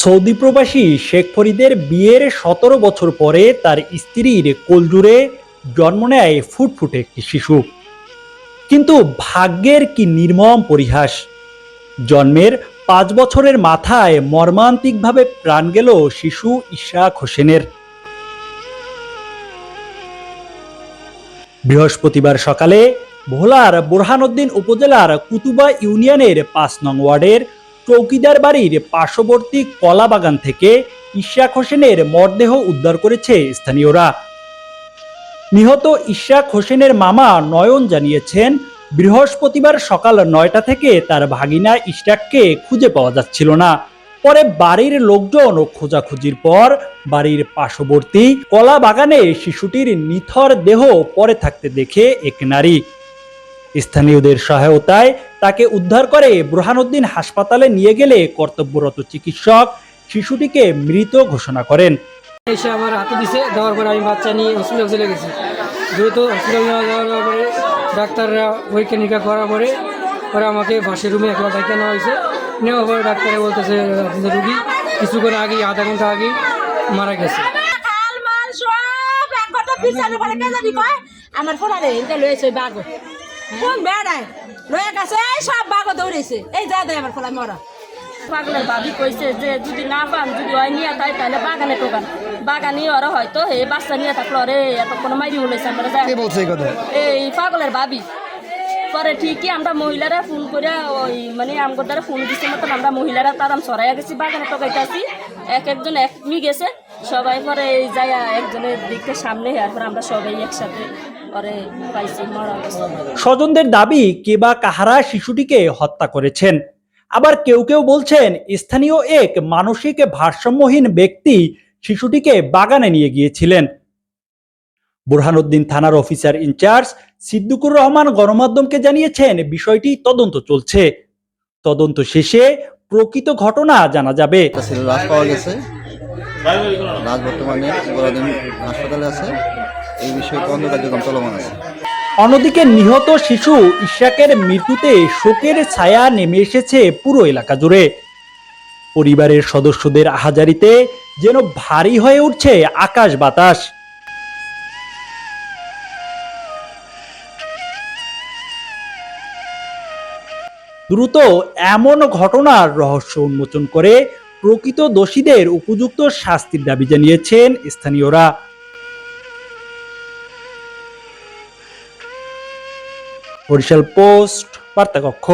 Saudi প্রবাসী শেখ ফরিদের বিয়ের সতেরো বছর পরে তার স্ত্রীর কোলজুড়ে জন্ম নেয় ফুটফুটে একটি শিশু। কিন্তু ভাগ্যের কি নির্মম পরিহাস? জন্মের পাঁচ বছরের মাথায় মর্মান্তিকভাবে প্রাণ গেল শিশু ইশরাক হোসেনের। বৃহস্পতিবার সকালে ভোলার বোরহানউদ্দিন উপজেলার কুতুবা ইউনিয়নের পাঁচ নং ওয়ার্ডের চৌকিদার বাড়ির পার্শ্ববর্তী কলা বাগান থেকে ইশাক হোসেনের মরদেহ উদ্ধার করেছে স্থানীয়রা। নিহত ইশাক হোসেনের মামা নয়ন জানিয়েছেন, বৃহস্পতিবার সকাল নয়টা থেকে তার ভাগিনা ইশরাককে খুঁজে পাওয়া যাচ্ছিল না। পরে বাড়ির লোকজন খোঁজাখুঁজির পর বাড়ির পার্শ্ববর্তী কলা বাগানে শিশুটির নিথর দেহ পরে থাকতে দেখে এক নারী স্থানীয়দের সহায়তায় তাকে উদ্ধার করে বুরহানুদ্দিন হাসপাতালে নিয়ে গেলে কর্তব্যরত চিকিৎসক শিশুটিকে মৃত ঘোষণা করেন। এসে আমার হাতে দিছে দেওয়ার পরে আমি বাচ্চা নিয়ে হসপিটাল চলে গেছি। দ্রুত হসপিটাল নেওয়া যাওয়ার পরে ডাক্তাররা পরীক্ষা নিরীক্ষা করার পরে পরে আমাকে বাসের রুমে একলা ডাক্তার নেওয়া হয়েছে। নেওয়ার পরে ডাক্তারে বলতেছে আপনাদের রুগী। কিছুক্ষণ আগে আধা ঘণ্টা আগে মারা গেছে। আমার ফোনারে এটা লয়েছে বাঘ। কোন বেড়ায়? রয়ে গেছে এই সব বাঘ দৌড়েছে। এই যা দেয় আমার ফোলা মরা। পাগলের ভাবি কইছে যে যদি না পান যদি হয় নিয়ে তাই তাহলে বাগানে টোকান বাগানে ওরা হয়তো হে বাচ্চা নিয়ে থাকল রে এত কোনো মাইরি উলেছে আমরা কে বলছে এই পাগলের ভাবি পরে ঠিকই আমরা মহিলারা ফোন করে ওই মানে আমগর দ্বারা ফোন দিচ্ছে মতন আমরা মহিলারা তারাম সরাইয়া গেছি বাগানে টোকাইতেছি এক একজন এক মি গেছে। সবাই পরে এই যায় একজনের দিকে সামনে এরপর আমরা সবাই একসাথে পরে পাইছি মরা স্বজনদের দাবি কে বা কাহারা শিশুটিকে হত্যা করেছেন। আবার কেউ কেউ বলছেন স্থানীয় এক মানসিক ভারসাম্যহীন ব্যক্তি শিশুটিকে বাগানে নিয়ে গিয়েছিলেন। বুরহানুদ্দিন থানার অফিসার ইনচার্জ সিদ্দিকুর রহমান গণমাধ্যমকে জানিয়েছেন বিষয়টি তদন্ত চলছে। তদন্ত শেষে প্রকৃত ঘটনা জানা যাবে। লাশ পাওয়া গেছে। লাশ বর্তমানে বড়দিন হাসপাতালে আছে। এই বিষয়ে তদন্ত কার্যক্রম চলমান আছে। অন্যদিকে নিহত শিশু ইশাকের মৃত্যুতে শোকের ছায়া নেমে এসেছে পুরো এলাকা জুড়ে। পরিবারের সদস্যদের আহাজারিতে যেন ভারী হয়ে উঠছে আকাশ বাতাস। দ্রুত এমন ঘটনার রহস্য উন্মোচন করে প্রকৃত দোষীদের উপযুক্ত শাস্তির দাবি জানিয়েছেন স্থানীয়রা। বরিশাল পোস্ট বার্তা কক্ষ